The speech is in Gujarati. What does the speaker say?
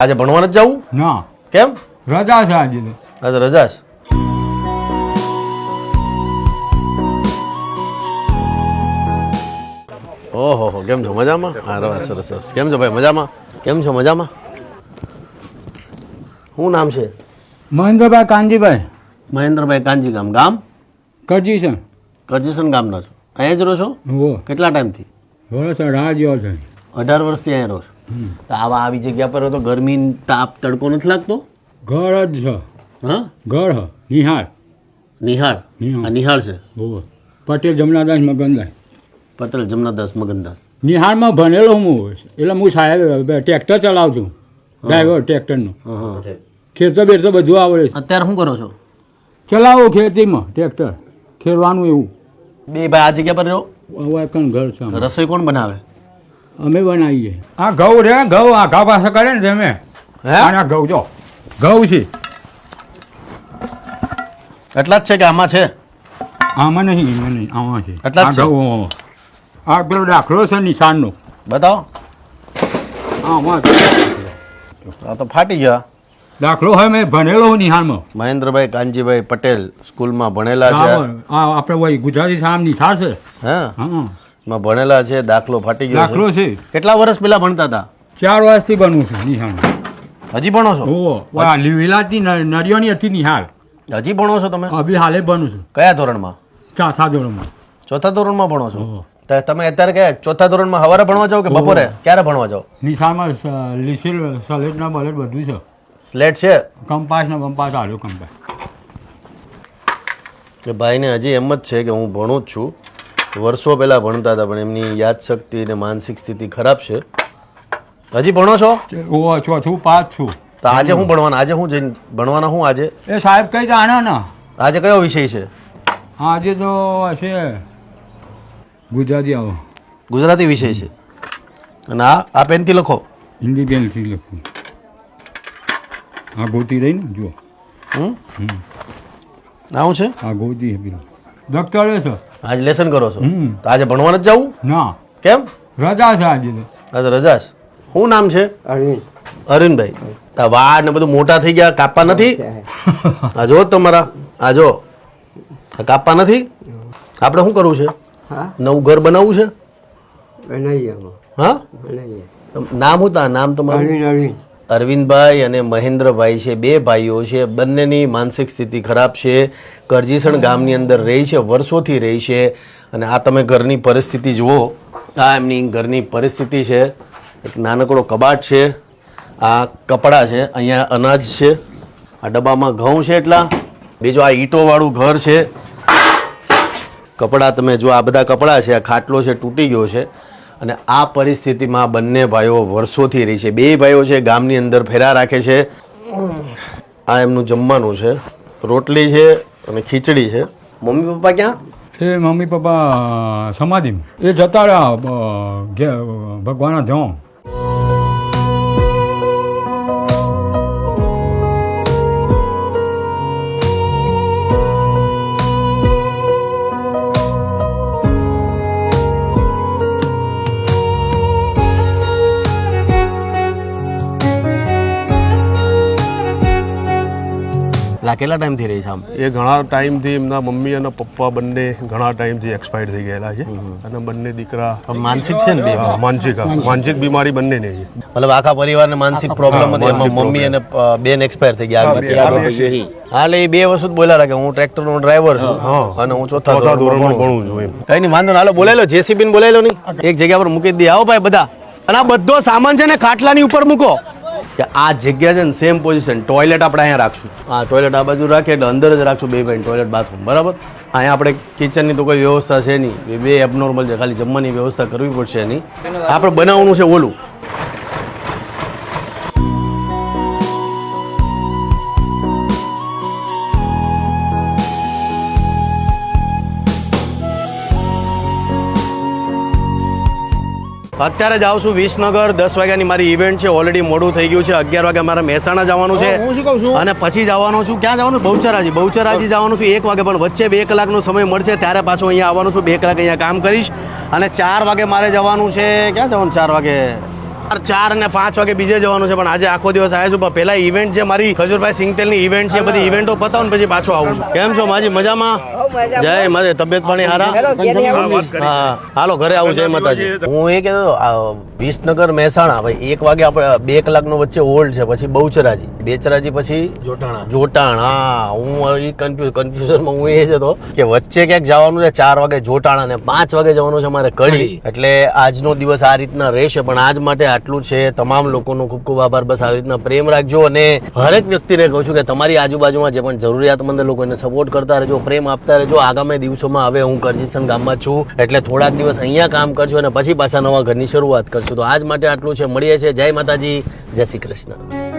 આજે ભણવા નથી જવું? ના. કેમ? રજા છે આજે આજે રજા છે? ઓહો હો કેમ છો? મજામાં? હા રવા સરસ સરસ. કેમ છો ભાઈ? મજામાં? કેમ છો? મજામાં? શું નામ છે? મહેન્દ્રભાઈ કાનજીભાઈ. મહેન્દ્રભાઈ કાનજી ગામ. ગામ? કરજીસન કરજીસન ગામના છો. અહીંયા જ રહો છો? કેટલા ટાઈમથી? વર્ષ અઢાર જેવો છે. અઢાર વર્ષથી અહીંયા રહો છો. તો આવા આવી જગ્યા પર તો ગરમી તાપ તડકો નથી લાગતો? ઘર જ છે. હા? ઘર હ. નિહાળ. નિહાળ? નિહાળ. આ નિહાળ છે? પટેલ જમનાદાસ મગનદાસ. પટેલ જમનાદાસ મગનદાસ. નિહાળમાં ભણેલો હું એટલે હું સાહેબ ટ્રેક્ટર ચલાવું છું ડ્રાઈવર ટ્રેક્ટરનું. ખેતર બેરતો બધું આવડે છે. અત્યારે શું કરો છો? ચલાવો ખેતીમાં ટ્રેક્ટર. ખેડવાનું એવું. બે ભાઈ આ જગ્યા પર રહો. ઘર છે રસોઈ કોણ બનાવે? અમે બનાવીએ. આ ઘઉં રે ઘઉં આ ઘા પાસે કરે ને તમે. હે? આના ઘઉં જો. ઘઉં છે. એટલા જ છે કે આમાં છે? આમાં નહીં એમાં નહીં આમાં છે. એટલા જ છે? ઘઉં આ પેલો દાખલો છે નિશાનનો બતાવો. આમાં આ તો ફાટી ગયા. દાખલો હોય મેં ભણેલો હું નિહાળમાં. મહેન્દ્રભાઈ કાનજીભાઈ પટેલ સ્કૂલમાં ભણેલા છે. આપણે ગુજરાતી સામ નિશાળ છે. હા? હા. માં ભણેલા છે દાખલો ફાટી ગયો દાખલો છે. કેટલા વર્ષ પહેલા ભણતા હતા? ચાર વર્ષથી બનવું છે નિહાળ હજી ભણો છો? ઓહો આ વિલાતી નરિયોની હતી નિહાળ હજી ભણો છો તમે? અભી હાલે ભણું છું. કયા ધોરણમાં? ચોથા ધોરણમાં. ચોથા ધોરણમાં ભણો છો? તમે અત્યારે કે ચોથા ધોરણમાં હવારે ભણવા જાઓ કે બપોરે? ક્યારે ભણવા જાઓ? નિશાળમાં લીસીલ લીસીલ સલેટના બલેટ બધું છે. સ્લેટ છે? કંપાસ ને કંપાસ આવ્યો કંપાસ. કે ભાઈને હજી એમ જ છે કે હું ભણું જ છું. વર્ષો પહેલાં ભણતા હતા પણ એમની યાદશક્તિ અને માનસિક સ્થિતિ ખરાબ છે. હજી ભણો છો? હું છું છું પાંચ છું. તો આજે હું ભણવાના આજે હું જઈને ભણવાના હું આજે? એ સાહેબ કઈ જાણે ને? આજે કયો વિષય છે? આજે તો છે ગુજરાતી આવો. ગુજરાતી વિષય છે. અને આ આ પેનથી લખો. હિન્દી પેનથી લખો. આ ગોતી રહી ને જુઓ. હમ? આવું છે? આ ગોતી પેલું. દફતરે છો આજે લેસન કરો છો? તો આજે ભણવા નથી જવું? ના. કેમ? રજા છે આજે તો. આજે રજા છે. શું નામ છે? અરવિંદભાઈ. તા વાળ ને બધું મોટા થઈ ગયા કાપવા નથી? આ જો તમારા આ જો. આ કાપવા નથી? આપણે શું કરવું છે? હા? નવું ઘર બનાવવું છે? બનાવીએ હા? બનાવીએ. નામ શું તા નામ તમારું? અરવિંદ અરવિંદ. અરવિંદભાઈ અને મહેન્દ્રભાઈ છે, બે ભાઈઓ છે, બંનેની માનસિક સ્થિતિ ખરાબ છે, કરજીસણ ગામની અંદર રહી છે, વર્ષોથી રહી છે અને આ તમે ઘરની પરિસ્થિતિ જુઓ, આ એમની ઘરની પરિસ્થિતિ છે, એક નાનકડો કબાટ છે, આ કપડાં છે, અહીંયા અનાજ છે, આ ડબ્બામાં ઘઉં છે એટલા, બીજું આ ઈંટોવાળું ઘર છે. કપડાં તમે જો આ બધા કપડાં છે, આ ખાટલો છે, તૂટી ગયો છે. અને આ પરિસ્થિતિમાં બંને ભાઈઓ વર્ષોથી રહી છે. બે ભાઈઓ છે, ગામની અંદર ફેરા રાખે છે. આ એમનું જમવાનું છે. રોટલી છે અને ખીચડી છે. મમ્મી પપ્પા ક્યાં? એ મમ્મી પપ્પા સમાધિ એ જતા રહ્યા ભગવાન ઘે- ભગવાનના કેટલા ટાઈમથી રહી છે આમ? એ ઘણા ટાઈમથી એમના મમ્મી અને પપ્પા બંને ઘણા ટાઈમથી એક્સપાયર થઈ ગયેલા છે. અને બંને દીકરા માનસિક છે ને માનસિક માનસિક. બીમારી બંને ને મતલબ આખા પરિવારને માનસિક પ્રોબ્લેમ હતી એમાં મમ્મી અને બેન એક્સપાયર થઈ ગયા આગમાંથી. હા એ બે વસ્તુ બોલ્યા કે હું ટ્રેક્ટરનો ડ્રાઈવર છું. અને હું ચોથા ધોરણમાં ભણું છું. એમ. કઈ નહીં વાંધો ના હાલો બોલાયેલો. જેસીબી ને બોલાયેલો નહીં. એક જગ્યા પર મૂકી દે. આવો ભાઈ બધા. અને આ બધો સામાન છે ને ખાટલાની ઉપર મૂકો. કે આ જગ્યા છે ને સેમ પોઝિશન ટોયલેટ આપણે અહીંયા રાખશું. આ ટોયલેટ આ બાજુ રાખીએ એટલે અંદર જ રાખશું બે ભાઈ ટોયલેટ બાથરૂમ બરાબર? અહીંયા આપણે કિચનની તો કોઈ વ્યવસ્થા છે નહીં. બે- એબનોર્મલ છે. ખાલી જમવાની વ્યવસ્થા કરવી પડશે એની આપણે બનાવવાનું છે ઓલું. અત્યારે જ આવું છું વિસનગર. દસ વાગ્યાની મારી ઇવેન્ટ છે. ઓલરેડી મોડું થઈ ગયું છે. અગિયાર વાગે મારે મહેસાણા જવાનું છે. અને પછી જવાનું છું. ક્યાં જવાનું? બહુચરાજી. બહુચરાજી જવાનું છું. એક વાગે પણ વચ્ચે બે કલાકનો સમય મળશે. ત્યારે પાછો અહીંયા આવવાનું છું. બે કલાક અહીંયા કામ કરીશ. અને ચાર વાગે મારે જવાનું છે. ક્યાં જવાનું? ચાર વાગે ચાર અને પાંચ વાગે બીજે જવાનું છે પણ આજે આખો દિવસ આવ્યા છું. પણ પેલા ઇવેન્ટ છે મારી ખજૂરભાઈ સિંગતેલની ઇવેન્ટ છે બધી ઇવેન્ટો પતાવું ને પછી પાછો આવું છું. કેમ છો માજી? મજામાં? જય મારે તબિયત પાણી હારા? હા હાલો ઘરે આવું જય માતાજી. હું એ કહેતો વિસનગર મહેસાણા ભાઈ એક વાગે આપણે બે કલાકનો વચ્ચે હોલ્ડ છે પછી બહુચરાજી બેચરાજી પછી જોટાણા. જોટાણા હું એ કન્ફ્યુઝ કન્ફ્યુઝનમાં હું એ જ હતો કે વચ્ચે ક્યાંક જવાનું છે ચાર વાગે જોટાણા ને પાંચ વાગે જવાનું છે મારે કડી. એટલે આજનો દિવસ આ રીતના રહેશે પણ આજ માટે આટલું છે. તમામ લોકોનો ખૂબ ખૂબ આભાર. બસ આવી રીતના પ્રેમ રાખજો અને હરેક વ્યક્તિને કહું છું કે તમારી આજુબાજુમાં જે પણ જરૂરિયાતમંદ લોકો એને સપોર્ટ કરતા રહેજો, પ્રેમ આપતા રહેજો. આગામી દિવસોમાં હવે હું કરજીસન ગામમાં છું, એટલે થોડાક દિવસ અહીંયા કામ કરજો અને પછી પાછા નવા ઘરની શરૂઆત કરશું. તો આજ માટે આટલું છે. મળીએ છીએ. જય માતાજી. જય શ્રી કૃષ્ણ.